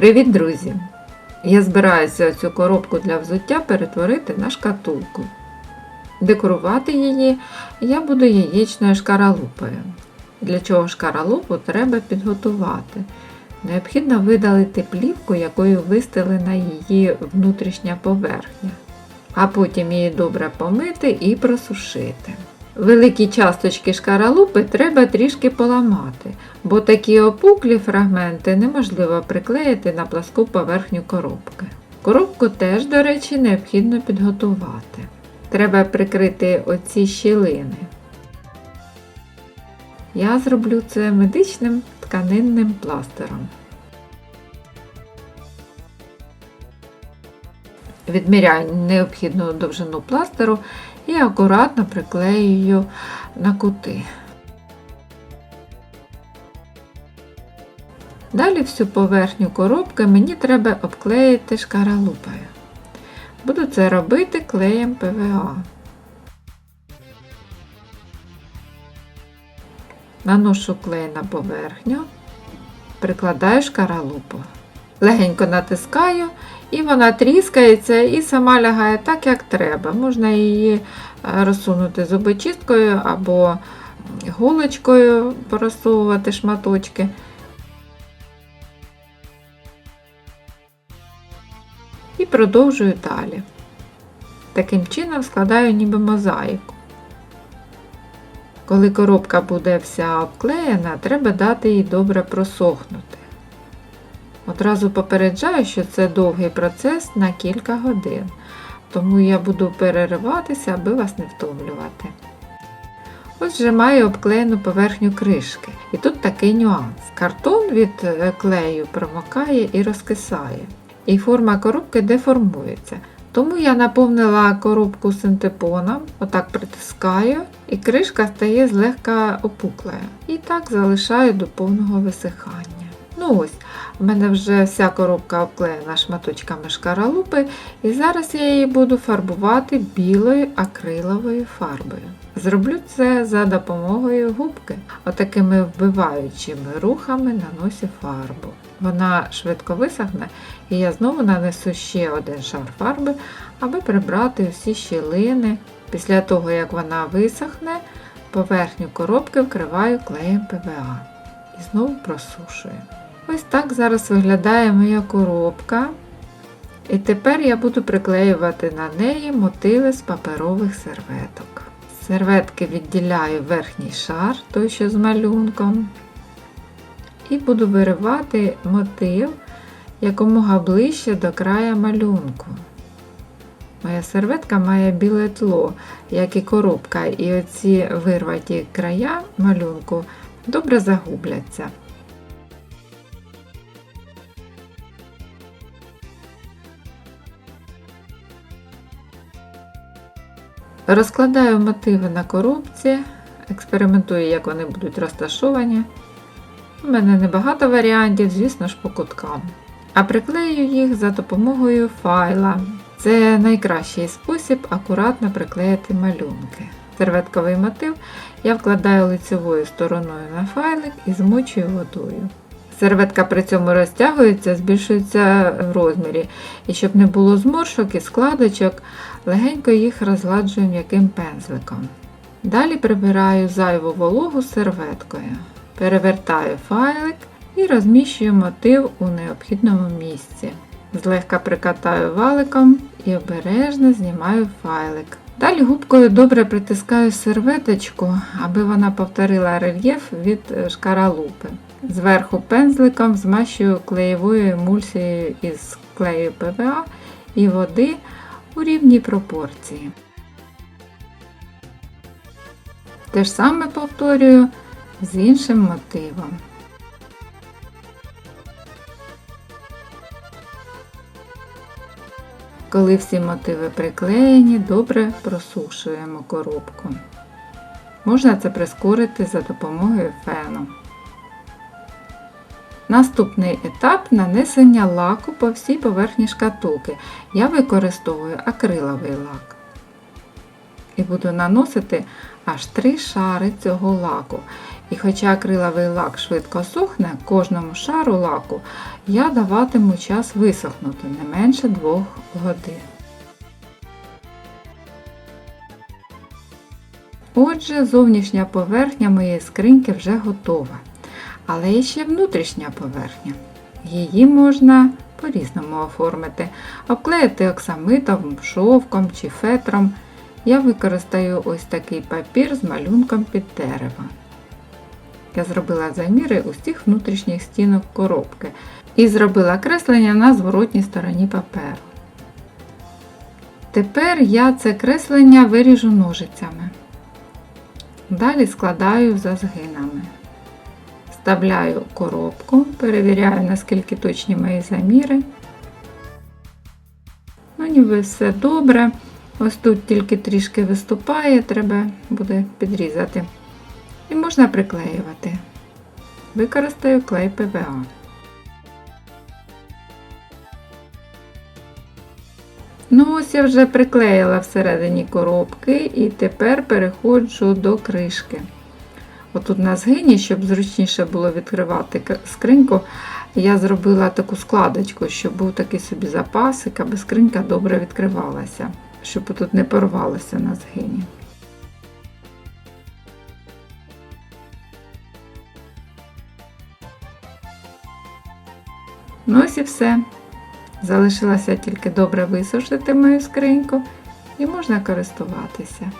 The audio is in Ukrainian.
Привіт, друзі! Я збираюся цю коробку для взуття перетворити на шкатулку. Декорувати її я буду яєчною шкаралупою. Для чого шкаралупу треба підготувати. Необхідно видалити плівку, якою вистелена її внутрішня поверхня, а потім її добре помити і просушити. Великі часточки шкаралупи треба трішки поламати, бо такі опуклі фрагменти неможливо приклеїти на пласку поверхню коробки. Коробку теж, до речі, необхідно підготувати. Треба прикрити оці щілини. Я зроблю це медичним тканинним пластером. Відміряю необхідну довжину пластеру і акуратно приклеюю на кути. Далі всю поверхню коробки мені треба обклеїти шкаралупою. Буду це робити клеєм ПВА. Наношу клей на поверхню, прикладаю шкаралупу. Легенько натискаю і вона тріскається і сама лягає так, як треба. Можна її е, розсунути зубочисткою або голочкою порозсовувати шматочки. І продовжую далі. Таким чином складаю ніби мозаїку. Коли коробка буде вся обклеєна, треба дати їй добре просохнути. Одразу попереджаю, що це довгий процес на кілька годин, тому я буду перериватися, аби вас не втомлювати. Ось вже маю обклеєну поверхню кришки. І тут такий нюанс. Картон від е, клею промокає і розкисає, і форма коробки деформується. Тому я наповнила коробку синтепоном, отак притискаю, і кришка стає злегка опуклою. І так залишаю до повного висихання. Ну ось, в мене вже вся коробка обклеєна шматочками шкаралупи, і зараз я її буду фарбувати білою акриловою фарбою. Зроблю це за допомогою губки, отакими вбиваючими рухами нанося фарбу. Вона швидко висохне, і я знову нанесу ще один шар фарби, аби прибрати усі щілини. Після того, як вона висохне, поверхню коробки вкриваю клеєм ПВА і знову просушую. Ось так зараз виглядає моя коробка. І тепер я буду приклеювати на неї мотиви з паперових серветок. Серветки відділяю верхній шар, той що з малюнком. І буду виривати мотив якомога ближче до края малюнку. Моя серветка має біле тло, як і коробка, і оці вирваті края малюнку добре загубляться. Розкладаю мотиви на коробці, експериментую, як вони будуть розташовані. У мене небагато варіантів, звісно ж, по куткам. А приклею їх за допомогою файла. Це найкращий спосіб акуратно приклеїти малюнки. Серветковий мотив я вкладаю лицевою стороною на файлик і змочую водою. Серветка при цьому розтягується, збільшується в розмірі, і щоб не було зморшок і складочок, легенько їх розгладжую м'яким пензликом. Далі прибираю зайву вологу серветкою, перевертаю файлик і розміщую мотив у необхідному місці. Злегка прикатаю валиком і обережно знімаю файлик. Далі губкою добре притискаю серветочку, аби вона повторила рельєф від шкаралупи. Зверху пензликом змащую клеєвою емульсією із клею ПВА і води у рівній пропорції. Те ж саме повторюю з іншим мотивом. Коли всі мотиви приклеєні, добре просушуємо коробку. Можна це прискорити за допомогою фену. Наступний етап нанесення лаку по всій поверхні шкатулки. Я використовую акриловий лак. І буду наносити аж три шари цього лаку. І хоча акриловий лак швидко сохне, кожному шару лаку я даватиму час висохнути не менше 2 годин. Отже, зовнішня поверхня моєї скриньки вже готова. Але є ще внутрішня поверхня. Її можна по-різному оформити, обклеїти оксамитом, шовком чи фетром. Я використаю ось такий папір з малюнком під дерево. Я зробила заміри усіх внутрішніх стінок коробки і зробила креслення на зворотній стороні паперу. Тепер я це креслення виріжу ножицями. Далі складаю за згинами. Вставляю коробку, перевіряю, наскільки точні мої заміри. Ну, ніби все добре. Ось тут тільки трішки виступає, треба буде підрізати. І можна приклеювати. Використаю клей ПВА. Ну, ось я вже приклеїла всередині коробки і тепер переходжу до кришки. Отут на згині, щоб зручніше було відкривати скриньку, я зробила таку складочку, щоб був такий собі запасик, аби скринька добре відкривалася, щоб тут не порвалося на згині. Ну ось і все. Залишилося тільки добре висушити мою скриньку і можна користуватися.